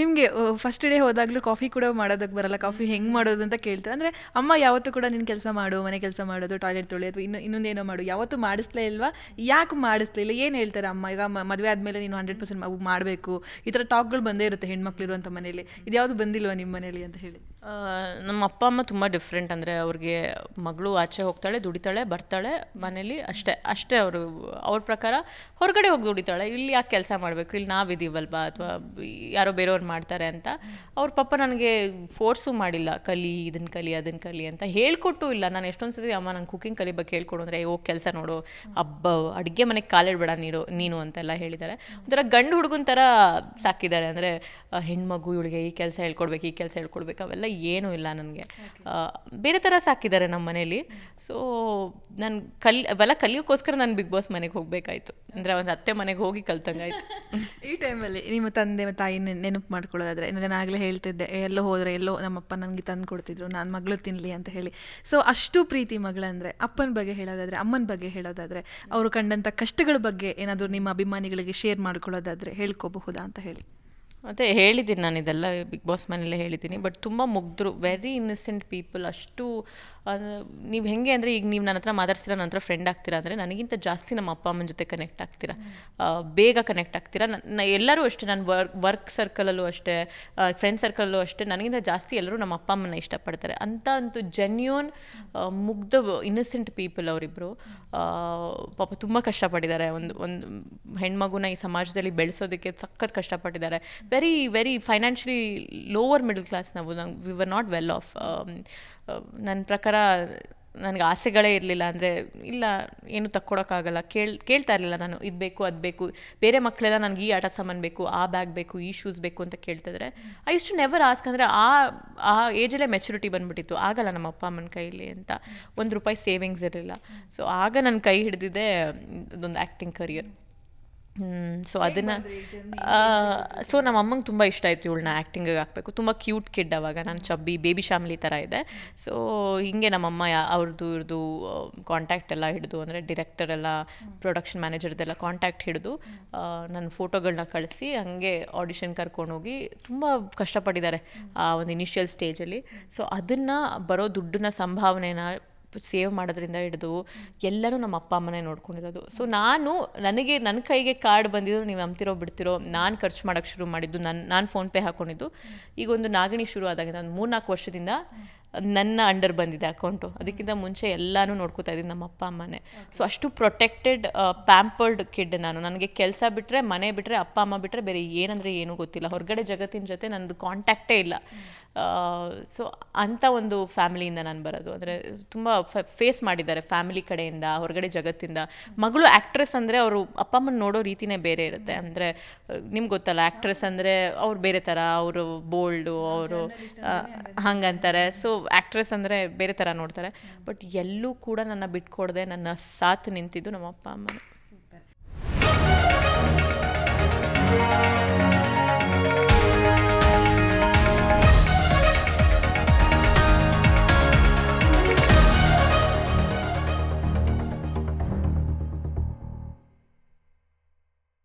ನಿಮಗೆ first day ಹೋದಾಗಲೂ coffee ಕೂಡ ಮಾಡೋದಕ್ಕೆ ಬರಲ್ಲ. ಕಾಫಿ ಹೆಂಗೆ ಮಾಡೋದು ಅಂತ ಕೇಳ್ತಾರೆ. ಅಂದರೆ ಅಮ್ಮ ಯಾವತ್ತೂ ಕೂಡ ನಿನ್ನ ಕೆಲಸ ಮಾಡು, ಮನೆ ಕೆಲಸ ಮಾಡೋದು ಟಾಯ್ಲೆಟ್ ತೊಳೆ ಅಥವಾ ಇನ್ನು, ಇನ್ನೊಂದೇನೋ ಮಾಡು. ಯಾವತ್ತೂ ಮಾಡಿಸ್ಲೇ ಇಲ್ವಾ? ಯಾಕೆ ಮಾಡಿಸ್ಲಿಲ್ಲ ಏನು ಹೇಳ್ತಾರೆ ಅಮ್ಮ? ಈಗ ಮದುವೆ ಆದಮೇಲೆ ನೀನು ಹಂಡ್ರೆಡ್ ಪರ್ಸೆಂಟ್ ಮಾಡಬೇಕು. ಈ ಥರ ಟಾಕ್ಗಳು ಬಂದೇ ಇರುತ್ತೆ ಹೆಣ್ಮಕ್ಳು ಇರುವಂಥ ಮನೇಲಿ ಇದ್ಯಾವುದು ಬಂದಿಲ್ವಾ ನಿಮ್ಮ ಮನೇಲಿ ಅಂತ ಹೇಳಿ. ನಮ್ಮ ಅಪ್ಪ, ಅಮ್ಮ ತುಂಬ ಡಿಫ್ರೆಂಟ್ ಅಂದರೆ ಅವ್ರಿಗೆ ಮಗಳು ಆಚೆ ಹೋಗ್ತಾಳೆ, ದುಡಿತಾಳೆ, ಬರ್ತಾಳೆ ಮನೇಲಿ ಅಷ್ಟೇ. ಅಷ್ಟೇ ಅವರು, ಅವ್ರ ಪ್ರಕಾರ ಹೊರಗಡೆ ಹೋಗಿ ದುಡಿತಾಳೆ. ಇಲ್ಲಿ ಯಾಕೆ ಕೆಲಸ ಮಾಡಬೇಕು? ಇಲ್ಲಿ ನಾವಿದ್ದೀವಲ್ವಾ ಅಥವಾ ಯಾರೋ ಬೇರೆಯವ್ರು ಮಾಡ್ತಾರೆ ಅಂತ. ಅವ್ರ ಪಪ್ಪ ನನಗೆ ಫೋರ್ಸು ಮಾಡಿಲ್ಲ. ಕಲಿ ಇದನ್ನು ಕಲಿ ಅದನ್ನು ಕಲಿ ಅಂತ ಹೇಳ್ಕೊಟ್ಟು ಇಲ್ಲ. ನಾನು ಎಷ್ಟೊಂದು ಸತಿ, ಅಮ್ಮ, ನಂಗೆ ಕುಕಿಂಗ್ ಬಗ್ಗೆ ಹೇಳ್ಕೊಡು. ಅಂದರೆ ಹೋಗಿ ಕೆಲಸ ನೋಡು. ಹಬ್ಬ ಅಡುಗೆ ಮನೆಗೆ ಕಾಲಿಡ್ಬೇಡ ನೀಡು, ನೀನು ಅಂತೆಲ್ಲ ಹೇಳಿದ್ದಾರೆ ಒಂಥರ ಗಂಡು ಹುಡುಗನ ಥರ ಸಾಕಿದ್ದಾರೆ ಅಂದರೆ ಹೆಣ್ಮಗು, ಇವಳಿಗೆ ಈ ಕೆಲಸ ಹೇಳ್ಕೊಡ್ಬೇಕು, ಈ ಕೆಲಸ ಹೇಳ್ಕೊಡ್ಬೇಕು. ಅವೆಲ್ಲ ಏನೂ ಇಲ್ಲ ನನಗೆ. ಬೇರೆ ಥರ ಸಾಕಿದ್ದಾರೆ ನಮ್ಮ ಮನೇಲಿ ಸೊ ನಾನು ಕಲ್ ಅವೆಲ್ಲ ಕಲಿಯೋಕ್ಕೋಸ್ಕರ ನಾನು ಬಿಗ್ ಬಾಸ್ ಮನೆಗೆ ಹೋಗಬೇಕಾಯ್ತು. ಅಂದರೆ ಒಂದು ಅತ್ತೆ ಮನೆಗೆ ಹೋಗಿ ಕಲ್ತಂಗಾಯ್ತು. ಈ ಟೈಮಲ್ಲಿ ನಿಮ್ಮ ತಂದೆ ತಾಯಿ ನೆನಪು ಮಾಡ್ಕೊಳ್ಳೋದಾದ್ರೆ ನಾನು ಆಗಲೇ ಹೇಳ್ತಿದ್ದೆ ಎಲ್ಲೋ ಹೋದರೆ ಎಲ್ಲೋ ನಮ್ಮಪ್ಪ ನನಗೆ ತಂದು ಕೊಡ್ತಿದ್ರು ನಾನು ಮಗಳು ತಿನ್ನಲಿ ಅಂತ ಹೇಳಿ. ಸೊ ಅಷ್ಟು ಪ್ರೀತಿ ಮಗಳಂದರೆ ಅಪ್ಪನ ಬಗ್ಗೆ ಹೇಳೋದಾದರೆ ಅಮ್ಮನ ಬಗ್ಗೆ ಹೇಳೋದಾದರೆ ಅವರು ಕಂಡಂಥ ಕಷ್ಟಗಳ ಬಗ್ಗೆ ಏನಾದರೂ ನಿಮ್ಮ ಅಭಿಮಾನಿಗಳಿಗೆ ಶೇರ್ ಮಾಡ್ಕೊಳ್ಳೋದಾದರೆ ಹೇಳ್ಕೋಬಹುದಾ ಅಂತ ಹೇಳಿ. ಮತ್ತು ಹೇಳಿದ್ದೀನಿ ನಾನು ಇದೆಲ್ಲ ಬಿಗ್ ಬಾಸ್ ಮನೇಲೆ ಹೇಳಿದ್ದೀನಿ ಬಟ್ ತುಂಬ ಮುಗ್ಧರು ವೆರಿ ಇನ್ನಸೆಂಟ್ ಪೀಪಲ್ ಅಷ್ಟು ನೀವು ಹೆಂಗೆ ಅಂದರೆ ಈಗ ನೀವು ನನ್ನ ಹತ್ರ ಮಾತಾಡ್ತೀರಾ ನನ್ನ ಹತ್ರ ಫ್ರೆಂಡ್ ಆಗ್ತೀರಾ ಅಂದರೆ ನನಗಿಂತ ಜಾಸ್ತಿ ನಮ್ಮ ಅಪ್ಪ, ಅಮ್ಮನ ಜೊತೆ ಕನೆಕ್ಟ್ ಆಗ್ತೀರಾ. ಬೇಗ ಕನೆಕ್ಟ್ ಆಗ್ತೀರಾ. ನನ್ನ ಎಲ್ಲರೂ ಅಷ್ಟೇ, ನಾನು ವರ್ಕ್ ವರ್ಕ್ ಸರ್ಕಲಲ್ಲೂ ಅಷ್ಟೇ ಫ್ರೆಂಡ್ ಸರ್ಕಲಲ್ಲೂ ಅಷ್ಟೇ, ನನಗಿಂತ ಜಾಸ್ತಿ ಎಲ್ಲರೂ ನಮ್ಮ ಅಪ್ಪ ಅಮ್ಮನ ಇಷ್ಟಪಡ್ತಾರೆ. ಅಂತ ಅಂತೂ ಜೆನ್ಯೂನ್ ಮುಗ್ಧ ಇನ್ನಸೆಂಟ್ ಪೀಪಲ್ ಅವರಿಬ್ಬರು ಪಾಪ ತುಂಬ ಕಷ್ಟಪಟ್ಟಿದ್ದಾರೆ. ಒಂದು ಒಂದು ಹೆಣ್ಮಗುನ ಈ ಸಮಾಜದಲ್ಲಿ ಬೆಳೆಸೋದಕ್ಕೆ ಸಖತ್ ಕಷ್ಟಪಟ್ಟಿದ್ದಾರೆ. Very very financially lower middle class ನಾವು we were not well off ನನ್ನ ಪ್ರಕಾರ ನನಗೆ ಆಸೆಗಳೇ ಇರಲಿಲ್ಲ ಅಂದರೆ, ಇಲ್ಲ, ಏನು ತಕ್ಕೊಡೋಕ್ಕಾಗಲ್ಲ. ಕೇಳ್, ಕೇಳ್ತಾ ಇರಲಿಲ್ಲ ನಾನು, ಇದು ಬೇಕು, ಅದು ಬೇಕು. ಬೇರೆ ಮಕ್ಕಳೆಲ್ಲ ನನಗೆ ಈ ಆಟ ಸಾಮಾನು ಬೇಕು, ಆ ಬ್ಯಾಗ್ ಬೇಕು, ಈ ಶೂಸ್ ಬೇಕು ಅಂತ ಕೇಳ್ತಿದ್ರೆ ಐ ಇಷ್ಟು ನೆವರ್ ಆಸ್ಕ್ ಅಂದರೆ, ಆ ಆ ಏಜಲ್ಲೇ ಮೆಚುರಿಟಿ ಬಂದ್ಬಿಟ್ಟಿತ್ತು. ಆಗಲ್ಲ ನಮ್ಮ ಅಪ್ಪ ಅಮ್ಮನ ಕೈಯಲ್ಲಿ ಅಂತ. ಒಂದು ರೂಪಾಯಿ ಸೇವಿಂಗ್ಸ್ ಇರಲಿಲ್ಲ. ಸೊ ಆಗ ನನ್ನ ಕೈ ಹಿಡಿದಿದ್ದೆ, ಇದೊಂದು ಆ್ಯಕ್ಟಿಂಗ್ ಕರಿಯರ್ ಸೊ ಅದನ್ನು ಸೊ ನಮ್ಮ ಅಮ್ಮಂಗೆ ತುಂಬ ಇಷ್ಟ ಆಯಿತು ಇವಳನ್ನ ಆ್ಯಕ್ಟಿಂಗಿಗೆ ಹಾಕಬೇಕು. ತುಂಬ ಕ್ಯೂಟ್ ಕಿಡ್ ಅವಾಗ. ನಾನು ಚಬ್ಬಿ ಬೇಬಿ ಫ್ಯಾಮಿಲಿ ಥರ ಇದೆ. ಸೊ ಹಿಂಗೆ ನಮ್ಮಮ್ಮ ಯಾ ಅವ್ರದ್ದು ಇವ್ರದ್ದು ಕಾಂಟ್ಯಾಕ್ಟ್ ಎಲ್ಲ ಹಿಡಿದು ಅಂದರೆ ಡಿರೆಕ್ಟರ್ ಎಲ್ಲ ಪ್ರೊಡಕ್ಷನ್ ಮ್ಯಾನೇಜರ್ದೆಲ್ಲ ಕಾಂಟ್ಯಾಕ್ಟ್ ಹಿಡಿದು ನನ್ನ ಫೋಟೋಗಳನ್ನ ಕಳಿಸಿ ಹಂಗೆ ಆಡಿಷನ್ ಕರ್ಕೊಂಡೋಗಿ ತುಂಬ ಕಷ್ಟಪಟ್ಟಿದ್ದಾರೆ ಆ ಒಂದು ಇನಿಷಿಯಲ್ ಸ್ಟೇಜಲ್ಲಿ ಸೊ ಅದನ್ನು ಬರೋ ದುಡ್ಡನ್ನ ಸಂಭಾವನೆನ ಸೇವ್ ಮಾಡೋದ್ರಿಂದ ಹಿಡಿದು ಎಲ್ಲರೂ ನಮ್ಮ ಅಪ್ಪ ಅಮ್ಮನೇ ನೋಡ್ಕೊಂಡಿರೋದು. ಸೊ ನಾನು ನನಗೆ ನನ್ನ ಕೈಗೆ ಕಾರ್ಡ್ ಬಂದಿದ್ದು ನೀವು ನಂಬ್ತಿರೋ ಬಿಡ್ತಿರೋ, ನಾನು ಖರ್ಚು ಮಾಡೋಕ್ಕೆ ಶುರು ಮಾಡಿದ್ದು ನನ್ನ ನಾನು ಫೋನ್ಪೇ ಹಾಕ್ಕೊಂಡಿದ್ದು ಈಗ ಒಂದು ನಾಗಿಣಿ ಶುರು ಆದಾಗ ಒಂದು ಮೂರ್ನಾಲ್ಕು ವರ್ಷದಿಂದ ನನ್ನ ಅಂಡರ್ ಬಂದಿದೆ ಅಕೌಂಟು. ಅದಕ್ಕಿಂತ ಮುಂಚೆ ಎಲ್ಲನೂ ನೋಡ್ಕೋತಾ ಇದ್ದೀನಿ ನಮ್ಮ ಅಪ್ಪ ಅಮ್ಮನೇ. ಸೊ ಅಷ್ಟು ಪ್ರೊಟೆಕ್ಟೆಡ್ ಪ್ಯಾಂಪರ್ಡ್ ಕಿಡ್ ನಾನು. ನನಗೆ ಕೆಲಸ ಬಿಟ್ಟರೆ ಮನೆ ಬಿಟ್ಟರೆ ಅಪ್ಪ ಅಮ್ಮ ಬಿಟ್ಟರೆ ಬೇರೆ ಏನಂದರೆ ಏನೂ ಗೊತ್ತಿಲ್ಲ. ಹೊರಗಡೆ ಜಗತ್ತಿನ ಜೊತೆ ನನ್ನದು ಕಾಂಟ್ಯಾಕ್ಟೇ ಇಲ್ಲ. ಸೊ ಅಂಥ ಒಂದು ಫ್ಯಾಮಿಲಿಯಿಂದ ನಾನು ಬರೋದು. ಅಂದರೆ ತುಂಬ ಫೇಸ್ ಮಾಡಿದ್ದಾರೆ ಫ್ಯಾಮಿಲಿ ಕಡೆಯಿಂದ, ಹೊರಗಡೆ ಜಗತ್ತಿಂದ. ಮಗಳು ಆ್ಯಕ್ಟ್ರೆಸ್ ಅಂದರೆ ಅವರು ಅಪ್ಪ ಅಮ್ಮನ ನೋಡೋ ರೀತಿನೇ ಬೇರೆ ಇರುತ್ತೆ. ಅಂದರೆ, ನಿಮ್ಗೆ ಗೊತ್ತಲ್ಲ ಆ್ಯಕ್ಟ್ರೆಸ್ ಅಂದರೆ ಅವ್ರು ಬೇರೆ ಥರ ಅವರು ಬೋಲ್ಡು ಅವರು ಹಂಗಂತಾರೆ. ಸೊ ಆ್ಯಕ್ಟ್ರೆಸ್ ಅಂದರೆ ಬೇರೆ ಥರ ನೋಡ್ತಾರೆ. ಬಟ್ ಎಲ್ಲೂ ಕೂಡ ನನ್ನ ಬಿಟ್ಕೊಡದೆ ನನ್ನ ಸಾಥ್ ನಿಂತಿದ್ದು ನಮ್ಮ ಅಪ್ಪ ಅಮ್ಮನೇ.